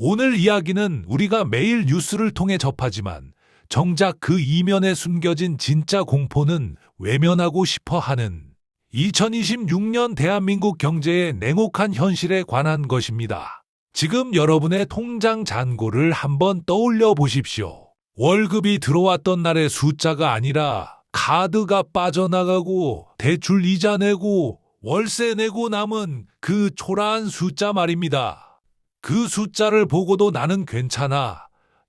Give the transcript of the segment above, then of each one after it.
오늘 이야기는 우리가 매일 뉴스를 통해 접하지만 정작 그 이면에 숨겨진 진짜 공포는 외면하고 싶어 하는 2026년 대한민국 경제의 냉혹한 현실에 관한 것입니다. 지금 여러분의 통장 잔고를 한번 떠올려 보십시오. 월급이 들어왔던 날의 숫자가 아니라 카드가 빠져나가고 대출 이자 내고 월세 내고 남은 그 초라한 숫자 말입니다. 그 숫자를 보고도 나는 괜찮아.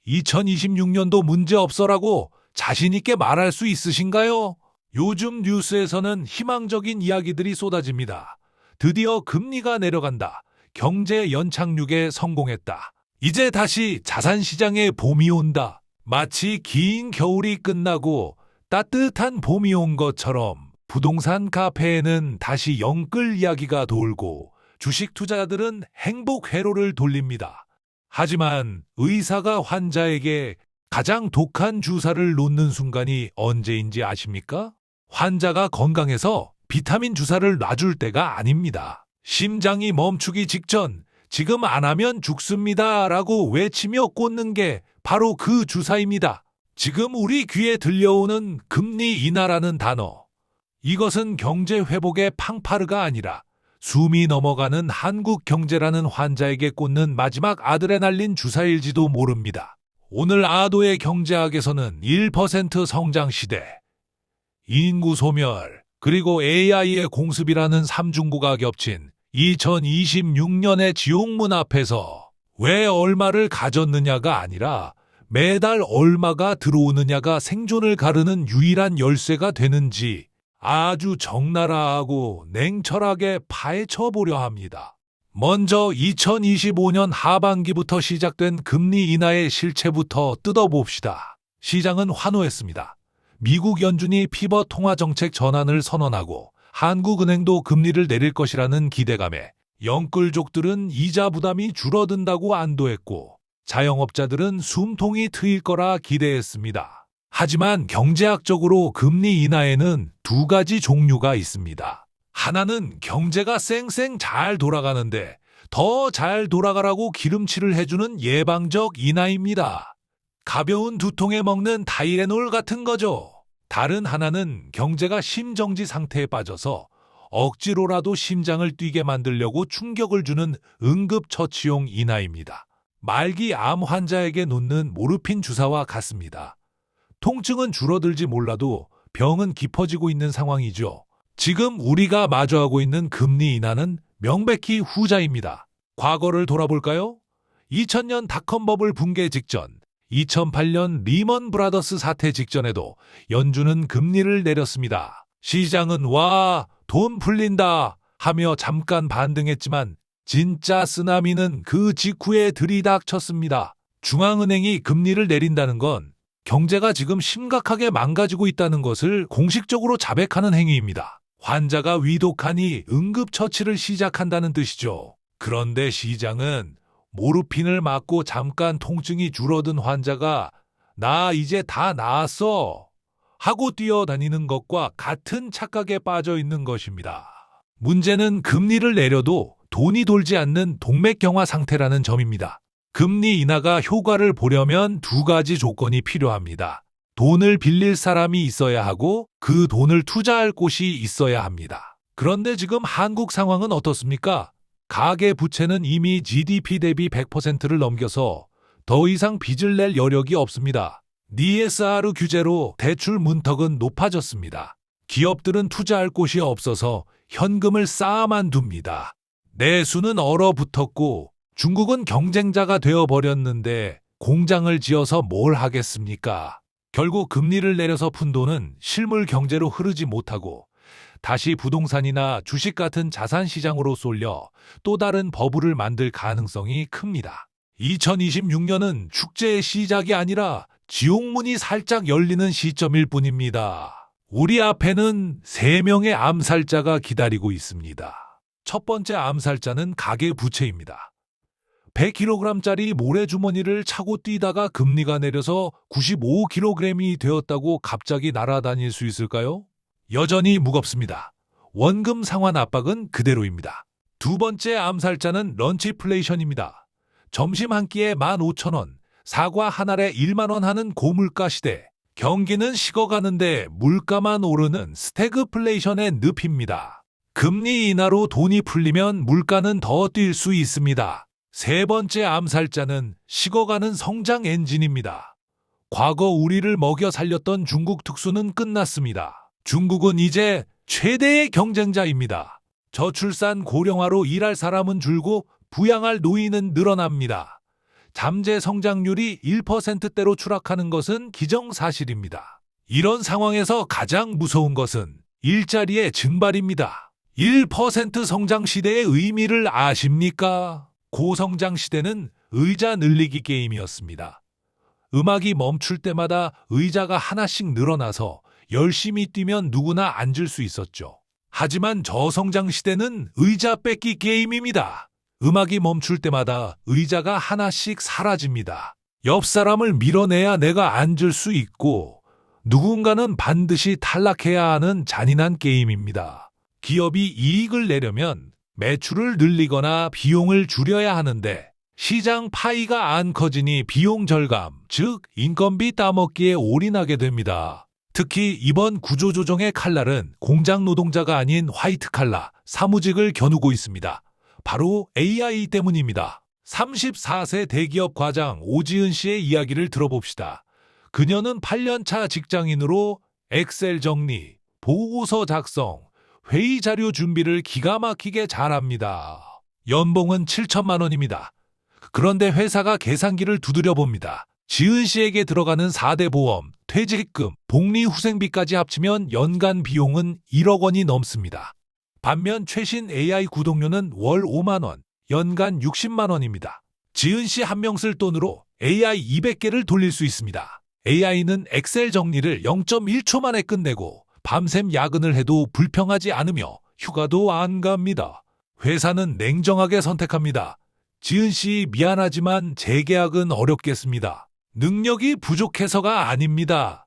2026년도 문제 없어라고 자신있게 말할 수 있으신가요? 요즘 뉴스에서는 희망적인 이야기들이 쏟아집니다. 드디어 금리가 내려간다. 경제 연착륙에 성공했다. 이제 다시 자산 시장에 봄이 온다. 마치 긴 겨울이 끝나고 따뜻한 봄이 온 것처럼 부동산 카페에는 다시 영끌 이야기가 돌고 주식 투자자들은 행복 회로를 돌립니다. 하지만 의사가 환자에게 가장 독한 주사를 놓는 순간이 언제인지 아십니까? 환자가 건강해서 비타민 주사를 놔줄 때가 아닙니다. 심장이 멈추기 직전 지금 안 하면 죽습니다 라고 외치며 꽂는 게 바로 그 주사입니다. 지금 우리 귀에 들려오는 금리 인하라는 단어. 이것은 경제 회복의 팡파르가 아니라 숨이 넘어가는 한국 경제라는 환자에게 꽂는 마지막 아드레날린 주사일지도 모릅니다. 오늘 아도의 경제학에서는 1% 성장 시대, 인구 소멸, 그리고 AI의 공습이라는 삼중구가 겹친 2026년의 지옥문 앞에서 왜 얼마를 가졌느냐가 아니라 매달 얼마가 들어오느냐가 생존을 가르는 유일한 열쇠가 되는지 아주 적나라하고 냉철하게 파헤쳐 보려 합니다. 먼저 2025년 하반기부터 시작된 금리 인하의 실체부터 뜯어봅시다. 시장은 환호했습니다. 미국 연준이 피벗 통화 정책 전환을 선언하고 한국은행도 금리를 내릴 것이라는 기대감에 영끌족들은 이자 부담이 줄어든다고 안도했고 자영업자들은 숨통이 트일 거라 기대했습니다. 하지만 경제학적으로 금리 인하에는 두 가지 종류가 있습니다. 하나는 경제가 쌩쌩 잘 돌아가는데 더 잘 돌아가라고 기름칠을 해주는 예방적 인하입니다. 가벼운 두통에 먹는 다이레놀 같은 거죠. 다른 하나는 경제가 심정지 상태에 빠져서 억지로라도 심장을 뛰게 만들려고 충격을 주는 응급처치용 인하입니다. 말기 암 환자에게 놓는 모르핀 주사와 같습니다. 통증은 줄어들지 몰라도 병은 깊어지고 있는 상황이죠. 지금 우리가 마주하고 있는 금리 인하는 명백히 후자입니다. 과거를 돌아볼까요? 2000년 닷컴 버블 붕괴 직전, 2008년 리먼 브라더스 사태 직전에도 연준은 금리를 내렸습니다. 시장은 와, 돈 풀린다 하며 잠깐 반등했지만 진짜 쓰나미는 그 직후에 들이닥쳤습니다. 중앙은행이 금리를 내린다는 건 경제가 지금 심각하게 망가지고 있다는 것을 공식적으로 자백하는 행위입니다. 환자가 위독하니 응급처치를 시작한다는 뜻이죠. 그런데 시장은 모르핀을 맞고 잠깐 통증이 줄어든 환자가 나 이제 다 나았어 하고 뛰어다니는 것과 같은 착각에 빠져 있는 것입니다. 문제는 금리를 내려도 돈이 돌지 않는 동맥경화 상태라는 점입니다. 금리 인하가 효과를 보려면 두 가지 조건이 필요합니다. 돈을 빌릴 사람이 있어야 하고 그 돈을 투자할 곳이 있어야 합니다. 그런데 지금 한국 상황은 어떻습니까? 가계 부채는 이미 GDP 대비 100%를 넘겨서 더 이상 빚을 낼 여력이 없습니다. DSR 규제로 대출 문턱은 높아졌습니다. 기업들은 투자할 곳이 없어서 현금을 쌓아만 둡니다. 내수는 얼어붙었고 중국은 경쟁자가 되어버렸는데 공장을 지어서 뭘 하겠습니까? 결국 금리를 내려서 푼 돈은 실물 경제로 흐르지 못하고 다시 부동산이나 주식 같은 자산 시장으로 쏠려 또 다른 버블을 만들 가능성이 큽니다. 2026년은 축제의 시작이 아니라 지옥문이 살짝 열리는 시점일 뿐입니다. 우리 앞에는 세명의 암살자가 기다리고 있습니다. 첫 번째 암살자는 가계 부채입니다. 100kg짜리 모래주머니를 차고 뛰다가 금리가 내려서 95kg이 되었다고 갑자기 날아다닐 수 있을까요? 여전히 무겁습니다. 원금 상환 압박은 그대로입니다. 두 번째 암살자는 런치플레이션입니다. 점심 한 끼에 15,000원, 사과 한 알에 1만 원 하는 고물가 시대. 경기는 식어가는데 물가만 오르는 스태그플레이션의 늪입니다. 금리 인하로 돈이 풀리면 물가는 더 뛸 수 있습니다. 세 번째 암살자는 식어가는 성장 엔진입니다. 과거 우리를 먹여 살렸던 중국 특수는 끝났습니다. 중국은 이제 최대의 경쟁자입니다. 저출산 고령화로 일할 사람은 줄고 부양할 노인은 늘어납니다. 잠재 성장률이 1%대로 추락하는 것은 기정사실입니다. 이런 상황에서 가장 무서운 것은 일자리의 증발입니다. 1% 성장 시대의 의미를 아십니까? 고성장 시대는 의자 늘리기 게임이었습니다. 음악이 멈출 때마다 의자가 하나씩 늘어나서 열심히 뛰면 누구나 앉을 수 있었죠. 하지만 저성장 시대는 의자 뺏기 게임입니다. 음악이 멈출 때마다 의자가 하나씩 사라집니다. 옆 사람을 밀어내야 내가 앉을 수 있고 누군가는 반드시 탈락해야 하는 잔인한 게임입니다. 기업이 이익을 내려면 매출을 늘리거나 비용을 줄여야 하는데 시장 파이가 안 커지니 비용 절감, 즉 인건비 따먹기에 올인하게 됩니다. 특히 이번 구조조정의 칼날은 공장 노동자가 아닌 화이트 칼라, 사무직을 겨누고 있습니다. 바로 AI 때문입니다. 34세 대기업 과장 오지은 씨의 이야기를 들어봅시다. 그녀는 8년차 직장인으로 엑셀 정리, 보고서 작성, 회의 자료 준비를 기가 막히게 잘합니다. 연봉은 7천만 원입니다. 그런데 회사가 계산기를 두드려 봅니다. 지은 씨에게 들어가는 4대 보험, 퇴직금, 복리 후생비까지 합치면 연간 비용은 1억 원이 넘습니다. 반면 최신 AI 구독료는 월 5만 원, 연간 60만 원입니다. 지은 씨 한 명 쓸 돈으로 AI 200개를 돌릴 수 있습니다. AI는 엑셀 정리를 0.1초 만에 끝내고 밤샘 야근을 해도 불평하지 않으며 휴가도 안 갑니다. 회사는 냉정하게 선택합니다. 지은 씨 미안하지만 재계약은 어렵겠습니다. 능력이 부족해서가 아닙니다.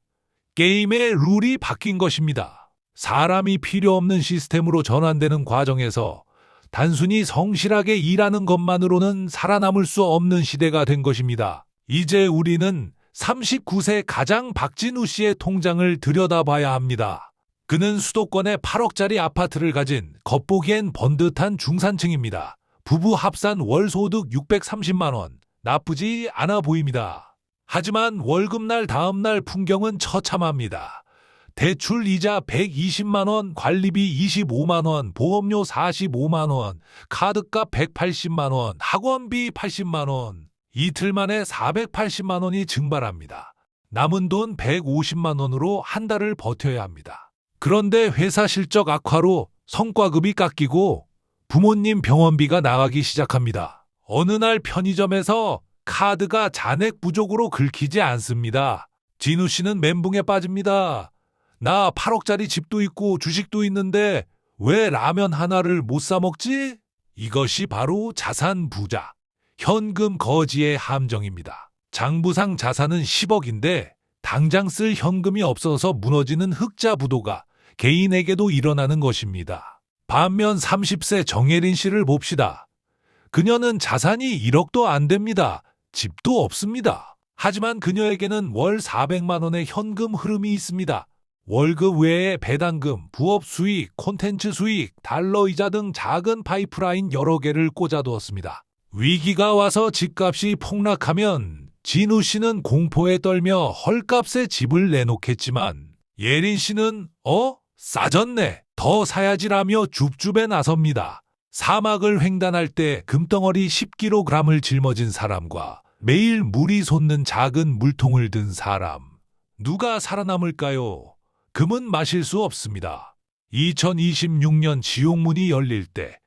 게임의 룰이 바뀐 것입니다. 사람이 필요 없는 시스템으로 전환되는 과정에서 단순히 성실하게 일하는 것만으로는 살아남을 수 없는 시대가 된 것입니다. 이제 우리는 39세 가장 박진우 씨의 통장을 들여다봐야 합니다. 그는 수도권에 8억짜리 아파트를 가진 겉보기엔 번듯한 중산층입니다. 부부 합산 월 소득 630만 원. 나쁘지 않아 보입니다. 하지만 월급날 다음날 풍경은 처참합니다. 대출 이자 120만 원, 관리비 25만 원, 보험료 45만 원, 카드값 180만 원, 학원비 80만 원. 이틀 만에 480만 원이 증발합니다. 남은 돈 150만 원으로 한 달을 버텨야 합니다. 그런데 회사 실적 악화로 성과급이 깎이고 부모님 병원비가 나가기 시작합니다. 어느 날 편의점에서 카드가 잔액 부족으로 긁히지 않습니다. 진우 씨는 멘붕에 빠집니다. 나 8억짜리 집도 있고 주식도 있는데 왜 라면 하나를 못 사 먹지? 이것이 바로 자산 부자, 현금 거지의 함정입니다. 장부상 자산은 10억인데 당장 쓸 현금이 없어서 무너지는 흑자 부도가 개인에게도 일어나는 것입니다. 반면 30세 정예린 씨를 봅시다. 그녀는 자산이 1억도 안 됩니다. 집도 없습니다. 하지만 그녀에게는 월 400만 원의 현금 흐름이 있습니다. 월급 외에 배당금, 부업 수익, 콘텐츠 수익, 달러 이자 등 작은 파이프라인 여러 개를 꽂아두었습니다. 위기가 와서 집값이 폭락하면 진우 씨는 공포에 떨며 헐값에 집을 내놓겠지만 예린 씨는 어? 싸졌네. 더 사야지라며 줍줍에 나섭니다. 사막을 횡단할 때 금덩어리 10kg을 짊어진 사람과 매일 물이 솟는 작은 물통을 든 사람. 누가 살아남을까요? 금은 마실 수 없습니다. 2026년 지옥문이 열릴 때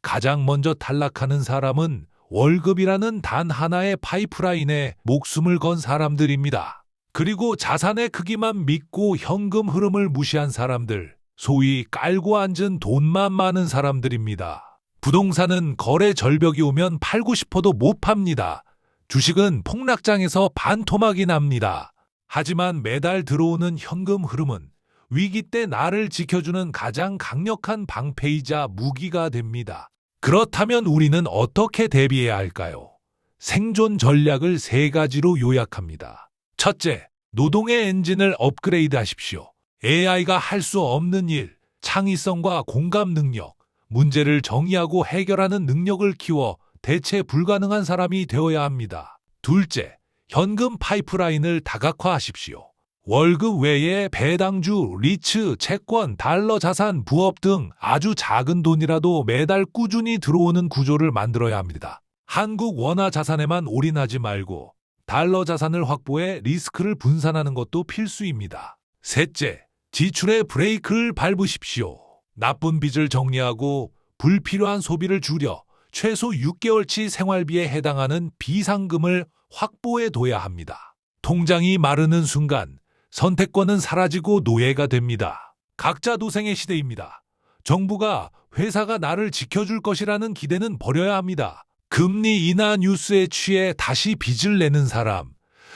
가장 먼저 탈락하는 사람은 월급이라는 단 하나의 파이프라인에 목숨을 건 사람들입니다. 그리고 자산의 크기만 믿고 현금 흐름을 무시한 사람들, 소위 깔고 앉은 돈만 많은 사람들입니다. 부동산은 거래 절벽이 오면 팔고 싶어도 못 팝니다. 주식은 폭락장에서 반토막이 납니다. 하지만 매달 들어오는 현금 흐름은 위기 때 나를 지켜주는 가장 강력한 방패이자 무기가 됩니다. 그렇다면 우리는 어떻게 대비해야 할까요? 생존 전략을 세 가지로 요약합니다. 첫째, 노동의 엔진을 업그레이드 하십시오. AI가 할 수 없는 일, 창의성과 공감 능력, 문제를 정의하고 해결하는 능력을 키워 대체 불가능한 사람이 되어야 합니다. 둘째, 현금 파이프라인을 다각화하십시오. 월급 외에 배당주, 리츠, 채권, 달러 자산, 부업 등 아주 작은 돈이라도 매달 꾸준히 들어오는 구조를 만들어야 합니다. 한국 원화 자산에만 올인하지 말고 달러 자산을 확보해 리스크를 분산하는 것도 필수입니다. 셋째, 지출의 브레이크를 밟으십시오. 나쁜 빚을 정리하고 불필요한 소비를 줄여 최소 6개월치 생활비에 해당하는 비상금을 확보해 둬야 합니다. 통장이 마르는 순간 선택권은 사라지고 노예가 됩니다. 각자 도생의 시대입니다. 정부가 회사가 나를 지켜줄 것이라는 기대는 버려야 합니다. 금리 인하 뉴스에 취해 다시 빚을 내는 사람,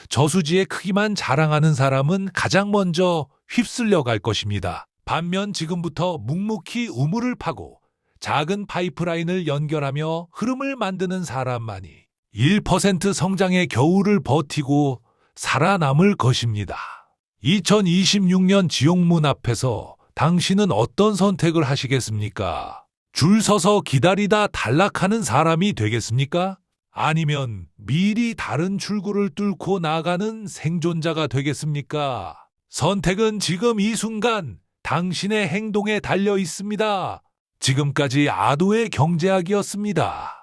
저수지의 크기만 자랑하는 사람은 가장 먼저 휩쓸려 갈 것입니다. 반면 지금부터 묵묵히 우물을 파고 작은 파이프라인을 연결하며 흐름을 만드는 사람만이 1% 성장의 겨울을 버티고 살아남을 것입니다. 2026년 지옥문 앞에서 당신은 어떤 선택을 하시겠습니까? 줄 서서 기다리다 단락하는 사람이 되겠습니까? 아니면 미리 다른 출구를 뚫고 나가는 생존자가 되겠습니까? 선택은 지금 이 순간 당신의 행동에 달려 있습니다. 지금까지 아도의 경제학이었습니다.